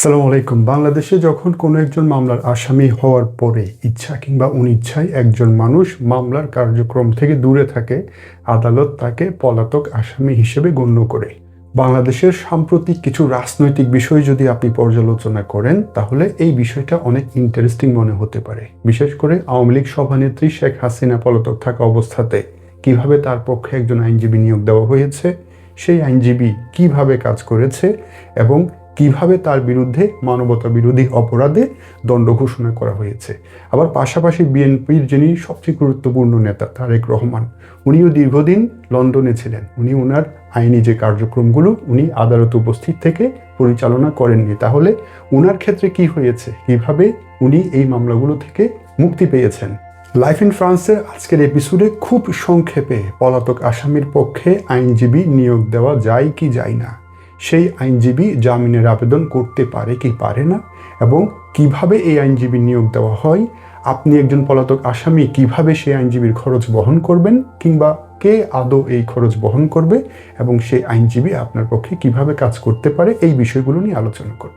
সালাম আলাইকুম। বাংলাদেশে যখন কোনো একজন মামলার আসামি হওয়ার পরে ইচ্ছা কিংবা অনিচ্ছায় একজন মানুষ মামলার কার্যক্রম থেকে দূরে থাকে, আদালত তাকে পলাতক আসামি হিসেবে গণ্য করে। বাংলাদেশের সাম্প্রতিক কিছু রাজনৈতিক বিষয় যদি আপনি পর্যালোচনা করেন, তাহলে এই বিষয়টা অনেক ইন্টারেস্টিং মনে হতে পারে। বিশেষ করে আওয়ামী লীগ সভানেত্রী শেখ হাসিনা পলাতক থাকা অবস্থাতে কীভাবে তার পক্ষে একজন আইনজীবী নিয়োগ দেওয়া হয়েছে, সেই আইনজীবী কীভাবে কাজ করেছে এবং কীভাবে তার বিরুদ্ধে মানবতা বিরোধী অপরাধে দণ্ড ঘোষণা করা হয়েছে। আবার পাশাপাশি বিএনপির যিনি সবচেয়ে গুরুত্বপূর্ণ নেতা, তারেক রহমান, উনিও দীর্ঘদিন লন্ডনে ছিলেন। উনি ওনার আইনি যে কার্যক্রমগুলো, উনি আদালত উপস্থিত থেকে পরিচালনা করেননি। তাহলে ওনার ক্ষেত্রে কি হয়েছে? কীভাবে উনি এই মামলাগুলো থেকে মুক্তি পেয়েছেন? লাইফ ইন ফ্রান্সের আজকের এপিসোডে খুব সংক্ষেপে পলাতক আসামির পক্ষে আইনজীবী নিয়োগ দেওয়া যায় কি যায় না। সেই আইনজীবী জামিনের আবেদন করতে পারে কি পারে না? এবং কীভাবে এই আইনজীবী নিয়োগ দেওয়া হয়? আপনি একজন পলাতক আসামি, কীভাবে সেই আইনজীবীর খরচ বহন করবেন? কিংবা কে আদৌ এই খরচ বহন করবে? এবং সেই আইনজীবী আপনার পক্ষে কীভাবে কাজ করতে পারে? এই বিষয়গুলো নিয়ে আলোচনা করব।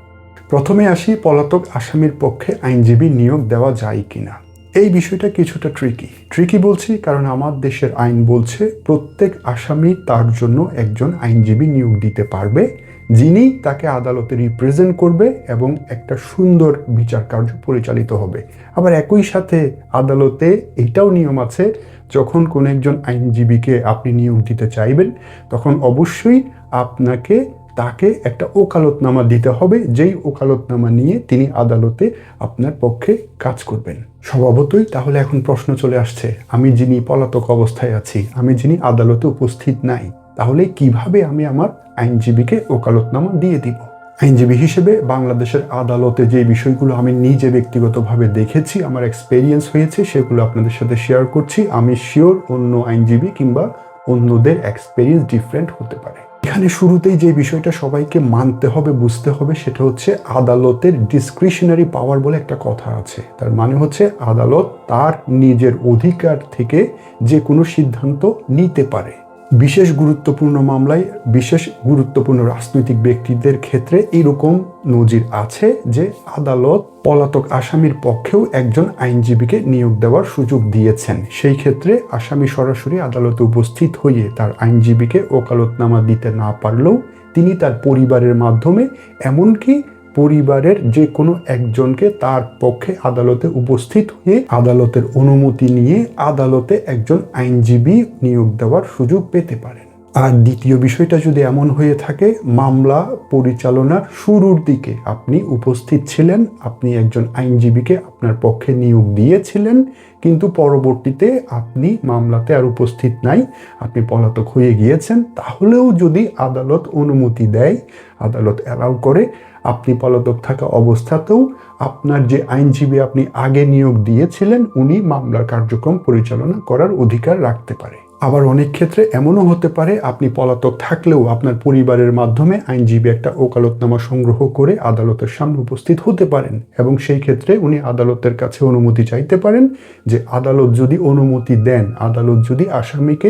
প্রথমে আসি, পলাতক আসামির পক্ষে আইনজীবী নিয়োগ দেওয়া যায় কিনা? এই বিষয়টা কিছুটা ট্রিকি ট্রিকি বলছি কারণ আমার দেশের আইন বলছে, প্রত্যেক আসামি তার জন্য একজন আইনজীবী নিয়োগ দিতে পারবে। যিনি তাকে আদালতে রিপ্রেজেন্ট করবে এবং একটা সুন্দর বিচার কার্য পরিচালিত হবে। আবার একই সাথে আদালতে এটাও নিয়ম আছে, যখন কোনো একজন আইনজীবীকে আপনি নিয়োগ দিতে চাইবেন, তখন অবশ্যই আপনাকে তাকে একটা ওকালতনামা দিতে হবে, যেই ওকালতনামা নিয়ে তিনি আদালতে আপনার পক্ষে কাজ করবেন। স্বভাবতই তাহলে এখন প্রশ্ন চলে আসছে, আমি যিনি পলাতক অবস্থায় আছি, আমি যিনি আদালতে উপস্থিত নাই তাহলে কীভাবে আমি আমার আইনজীবীকে ওকালতনামা দিয়ে দিব? আইনজীবী হিসেবে বাংলাদেশের আদালতে যে বিষয়গুলো আমি নিজে ব্যক্তিগতভাবে দেখেছি, আমার এক্সপেরিয়েন্স হয়েছে, সেগুলো আপনাদের সাথে শেয়ার করছি। আমি শিওর অন্য আইনজীবী কিংবা অন্যদের এক্সপেরিয়েন্স ডিফারেন্ট হতে পারে। এখানে শুরুতেই যে বিষয়টা সবাইকে মানতে হবে, বুঝতে হবে, সেটা হচ্ছে আদালতের ডিসক্রিশনারি পাওয়ার বলে একটা কথা আছে। তার মানে হচ্ছে আদালত তার নিজের অধিকার থেকে যে কোনো সিদ্ধান্ত নিতে পারে। বিশেষ গুরুত্বপূর্ণ মামলায় বিশেষ গুরুত্বপূর্ণ রাজনৈতিক ব্যক্তিদের ক্ষেত্রে এরকম নজির আছে যে আদালত পলাতক আসামির পক্ষেও একজন আইনজীবীকে নিয়োগ দেওয়ার সুযোগ দিয়েছেন। সেই ক্ষেত্রে আসামি সরাসরি আদালতে উপস্থিত হয়ে তার আইনজীবীকে ওকালতনামা দিতে না পারলেও তিনি তার পরিবারের মাধ্যমে, এমনকি পরিবারের যে কোনো একজনকে তার পক্ষে আদালতে উপস্থিত হয়ে আদালতের অনুমতি নিয়ে আদালতে একজন আইনজীবী নিয়োগ দেওয়ার সুযোগ পেতে পারেন। আর দ্বিতীয় বিষয়টা যদি এমন হয়ে থাকে, মামলা পরিচালনার শুরুর দিকে আপনি উপস্থিত ছিলেন, আপনি একজন আইনজীবীকে আপনার পক্ষে নিয়োগ দিয়েছিলেন, কিন্তু পরবর্তীতে আপনি মামলাতে আর উপস্থিত নাই, আপনি পলাতক হয়ে গিয়েছেন, তাহলেও যদি আদালত অনুমতি দেয়, আদালত অ্যালাউ করে আপনি পলাতক থাকা অবস্থাতেও আপনার যে আইনজীবী আপনি আগে নিয়োগ দিয়েছিলেন, উনি মামলার কার্যক্রম পরিচালনা করার অধিকার রাখতে পারে। আবার অনেক ক্ষেত্রে এমনও হতে পারে, আপনি পলাতক থাকলেও আপনার পরিবারের মাধ্যমে আইনজীবী একটা ওকালতনামা সংগ্রহ করে আদালতের সামনে উপস্থিত হতে পারেন এবং সেই ক্ষেত্রে উনি আদালতের কাছে অনুমতি চাইতে পারেন যে আদালত যদি অনুমতি দেন, আদালত যদি আসামিকে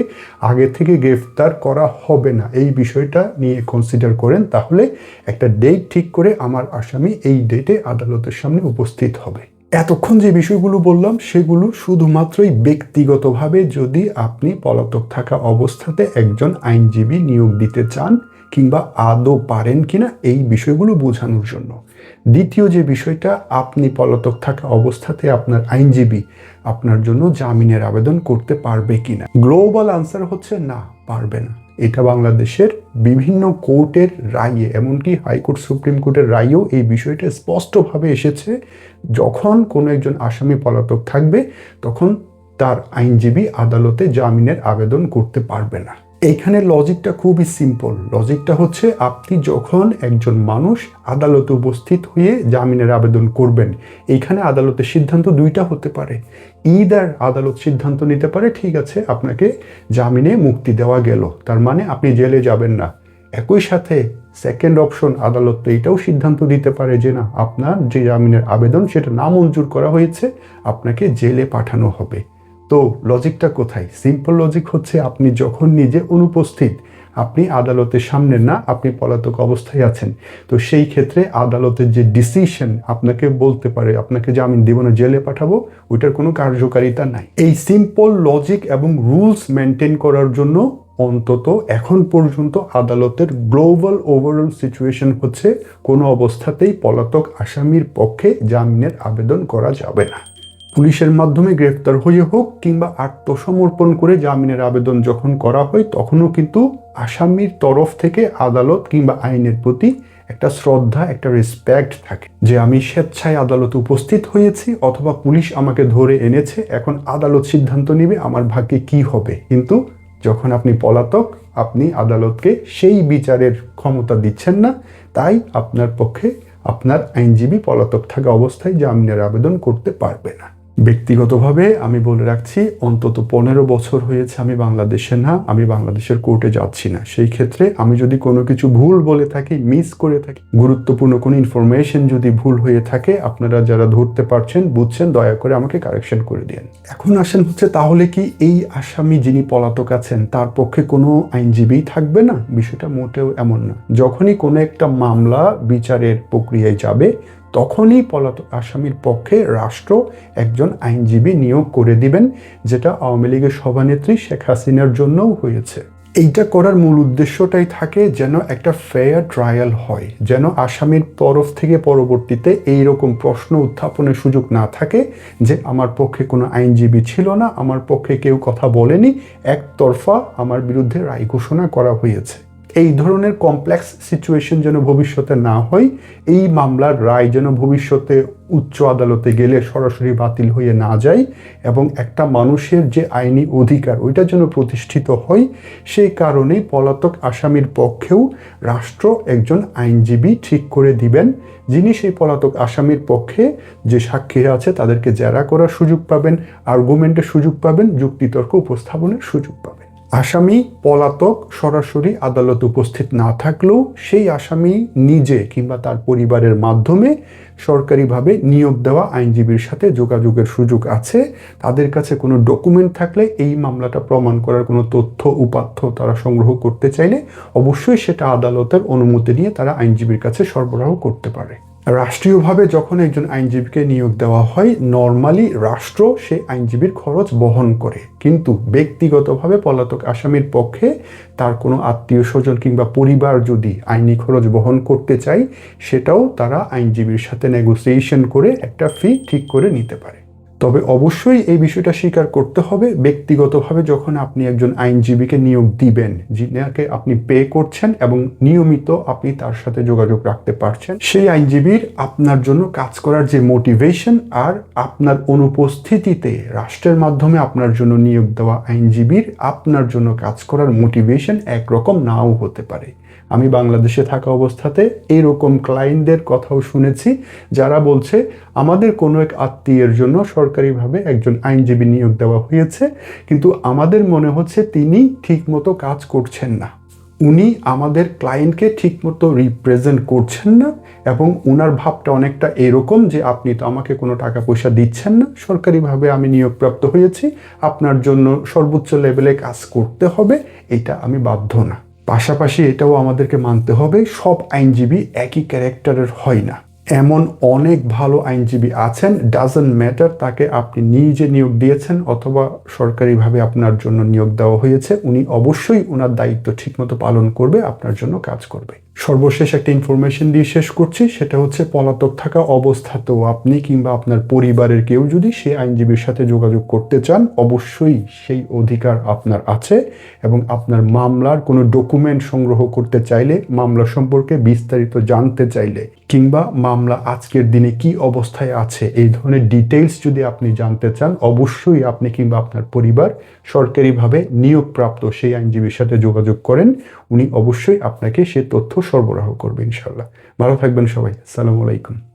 আগে থেকে গ্রেফতার করা হবে না, এই বিষয়টা নিয়ে কনসিডার করেন, তাহলে একটা ডেট ঠিক করে আমার আসামি এই ডেটে আদালতের সামনে উপস্থিত হবে। এতক্ষণ যে বিষয়গুলো বললাম, সেগুলো শুধুমাত্রই ব্যক্তিগতভাবে যদি আপনি পলাতক থাকা অবস্থাতে একজন আইনজীবী নিয়োগ দিতে চান কিংবা আদৌ পারেন কিনা এই বিষয়গুলো বোঝানোর জন্য। দ্বিতীয় যে বিষয়টা, আপনি পলাতক থাকা অবস্থাতে আপনার আইনজীবী আপনার জন্য জামিনের আবেদন করতে পারবে কিনা। গ্লোবাল আনসার হচ্ছে না, পারবে না। এটা বাংলাদেশের বিভিন্ন কোর্টের রায়ে, এমনকি হাইকোর্ট, সুপ্রিম কোর্টের রায়েও এই বিষয়টা স্পষ্টভাবে এসেছে। যখন কোনো একজন আসামি পলাতক থাকবে, তখন তার আইনজীবী আদালতে জামিনের আবেদন করতে পারবে না। এইখানে লজিকটা খুবই সিম্পল লজিকটা হচ্ছে আপনি যখন একজন মানুষ আদালতে উপস্থিত হয়ে জামিনের আবেদন করবেন এইখানে আদালতের সিদ্ধান্ত দুইটা হতে পারে। ইদার আদালত সিদ্ধান্ত নিতে পারে, ঠিক আছে, আপনাকে জামিনে মুক্তি দেওয়া গেল। তার মানে আপনি জেলে যাবেন না। একই সাথে সেকেন্ড অপশন আদালত তো এটাও সিদ্ধান্ত দিতে পারে যে না, আপনার যে জামিনের আবেদন, সেটা না মঞ্জুর করা হয়েছে, আপনাকে জেলে পাঠানো হবে। তো লজিকটা কোথায়? সিম্পল লজিক হচ্ছে আপনি যখন নিজে অনুপস্থিত, আপনি আদালতের সামনে না, আপনি পলাতক অবস্থায় আছেন। তো সেই ক্ষেত্রে আদালতের যে ডিসিশন আপনাকে বলতে পারে, আপনাকে জামিন দেব না জেলে পাঠাবো, ওইটার কোনো কার্যকারিতা নাই। এই সিম্পল লজিক এবং রুলস মেনটেন করার জন্য অন্তত এখন পর্যন্ত আদালতের গ্লোবাল ওভারঅল সিচুয়েশন হচ্ছে, কোনো অবস্থাতেই পলাতক আসামির পক্ষে জামিনের আবেদন করা যাবে না। পুলিশের মাধ্যমে গ্রেফতার হয়ে হোক কিংবা আত্মসমর্পণ করে জামিনের আবেদন যখন করা হয়, তখনও কিন্তু আসামির তরফ থেকে আদালত কিংবা আইনের প্রতি একটা শ্রদ্ধা, একটা রেসপেক্ট থাকে। যে আমি স্বেচ্ছায় আদালতে উপস্থিত হয়েছি অথবা পুলিশ আমাকে ধরে এনেছে, এখন আদালত সিদ্ধান্ত নেবে আমার ভাগ্যে কি হবে। কিন্তু যখন আপনি পলাতক, আপনি আদালতকে সেই বিচারের ক্ষমতা দিচ্ছেন না, তাই আপনার পক্ষে আপনার আইনজীবী পলাতক থাকা অবস্থায় জামিনের আবেদন করতে পারবে না। ব্যক্তিগতভাবে আমি বলে রাখছি, অন্তত পনেরো বছর হয়েছে আমি বাংলাদেশে না, আমি বাংলাদেশের কোর্টে যাচ্ছি না। সেই ক্ষেত্রে আমি যদি কোনো কিছু ভুল বলে থাকি মিস করে থাকি, গুরুত্বপূর্ণ কোনো ইনফরমেশন যদি ভুল হয়ে থাকে, আপনারা যারা ধরতে পারছেন, বুঝছেন, দয়া করে আমাকে কারেকশন করে দিন এখন আসেন হচ্ছে, তাহলে কি এই আসামি যিনি পলাতক আছেন, তার পক্ষে কোনো আইনজীবী থাকবে না? বিষয়টা মোটেও এমন না। যখনই কোনো একটা মামলা বিচারের প্রক্রিয়ায় যাবে তখনই পলাতক আসামির পক্ষে রাষ্ট্র একজন আইনজীবী নিয়োগ করে দিবেন, যেটা আওয়ামী লীগের সভানেত্রী শেখ হাসিনার জন্যও হয়েছে। এইটা করার মূল উদ্দেশ্যটাই থাকে যেন একটা ফেয়ার ট্রায়াল হয়, যেন আসামির তরফ থেকে পরবর্তীতে এই রকম প্রশ্ন উত্থাপনের সুযোগ না থাকে যে, আমার পক্ষে কোনো আইনজীবী ছিল না, আমার পক্ষে কেউ কথা বলেনি, একতরফা আমার বিরুদ্ধে রায় ঘোষণা করা হয়েছে। এই ধরনের কমপ্লেক্স সিচুয়েশন যেন ভবিষ্যতে না হয়, এই মামলার রায় যেন ভবিষ্যতে উচ্চ আদালতে গেলে সরাসরি বাতিল হয়ে না যায় এবং একটা মানুষের যে আইনি অধিকার ওইটা যেন প্রতিষ্ঠিত হয়, সেই কারণেই পলাতক আসামির পক্ষেও রাষ্ট্র একজন আইনজীবী ঠিক করে দিবেন। যিনি সেই পলাতক আসামির পক্ষে যে সাক্ষীরা আছে তাদেরকে জেরা করার সুযোগ পাবেন আর্গুমেন্টের সুযোগ পাবেন, যুক্তিতর্ক উপস্থাপনের সুযোগ পাবেন। আসামি পলাতক সরাসরি আদালত উপস্থিত না থাকলেও সেই আসামি নিজে কিংবা তার পরিবারের মাধ্যমে সরকারিভাবে নিয়োগ দেওয়া আইনজীবীর সাথে যোগাযোগের সুযোগ আছে। তাদের কাছে কোনো ডকুমেন্ট থাকলে এই মামলাটা প্রমাণ করার কোনো তথ্য উপাত্য তারা সংগ্রহ করতে চাইলে অবশ্যই সেটা আদালতের অনুমতি নিয়ে তারা আইনজীবীর কাছে সরবরাহ করতে পারে। রাষ্ট্রীয়ভাবে যখন একজন আইনজীবীকে নিয়োগ দেওয়া হয় নর্মালি রাষ্ট্র সেই আইনজীবীর খরচ বহন করে। কিন্তু ব্যক্তিগতভাবে পলাতক আসামির পক্ষে তার কোনো আত্মীয় স্বজন কিংবা পরিবার যদি আইনি খরচ বহন করতে চায়, সেটাও তারা আইনজীবীর সাথে নেগোসিয়েশন করে একটা ফি ঠিক করে নিতে পারে। তবে অবশ্যই এই বিষয়টা স্বীকার করতে হবে ব্যক্তিগতভাবে যখন আপনি একজন আইনজীবীকে নিয়োগ দিবেন, যিনাকে আপনি পে করছেন এবং নিয়মিত আপনি তার সাথে যোগাযোগ রাখতে পারছেন, সেই আইনজীবীর আপনার জন্য কাজ করার যে মোটিভেশন আর আপনার অনুপস্থিতিতে রাষ্ট্রের মাধ্যমে আপনার জন্য নিয়োগ দেওয়া আইনজীবীর আপনার জন্য কাজ করার মোটিভেশন একরকম নাও হতে পারে। আমি বাংলাদেশে থাকা অবস্থাতে এইরকম ক্লায়েন্টদের কথাও শুনেছি, যারা বলছে, আমাদের কোনো এক আত্মীয়ের জন্য সরকারিভাবে একজন আইনজীবী নিয়োগ দেওয়া হয়েছে, কিন্তু আমাদের মনে হচ্ছে তিনি ঠিকমতো কাজ করছেন না। উনি আমাদের ক্লায়েন্টকে ঠিকমতো রিপ্রেজেন্ট করছেন না এবং ওনার ভাবটা অনেকটা এরকম যে, আপনি তো আমাকে কোনো টাকা পয়সা দিচ্ছেন না, সরকারিভাবে আমি নিয়োগপ্রাপ্ত হয়েছি, আপনার জন্য সর্বোচ্চ লেভেলে কাজ করতে হবে, এটা আমি বাধ্য না। পাশাপাশি এটাও আমাদেরকে মানতে হবে, সব আইনজীবী একই ক্যারেক্টারের হয় না। এমন অনেক ভালো আইনজীবী আছেন ডাজেন্ট ম্যাটার তাকে আপনি নিজে নিয়োগ দিয়েছেন অথবা সরকারিভাবে আপনার জন্য নিয়োগ দেওয়া হয়েছে, উনি অবশ্যই ওনার দায়িত্ব ঠিকমতো পালন করবে, আপনার জন্য কাজ করবে। সর্বশেষ একটা ইনফরমেশন দিয়ে শেষ করছি, সেটা হচ্ছে পলাতক থাকা অবস্থাতেও আপনি কিংবা আপনার পরিবারের কেউ যদি সেই আইনজীবীর সাথে যোগাযোগ করতে চান, অবশ্যই সেই অধিকার আপনার আছে এবং আপনার মামলার কোনো ডকুমেন্ট সংগ্রহ করতে চাইলে, মামলা সম্পর্কে বিস্তারিত জানতে চাইলে, কিংবা মামলা আজকের দিনে কি অবস্থায় আছে, এই ধরনের ডিটেলস যদি আপনি জানতে চান, অবশ্যই আপনি কিংবা আপনার পরিবার সরকারিভাবে নিয়োগপ্রাপ্ত সেই আইনজীবীর সাথে যোগাযোগ করেন। উনি অবশ্যই আপনাকে সে তথ্য সরবরাহ করবে ইনশাল্লাহ ভালো থাকবেন সবাই। আসসালামু আলাইকুম।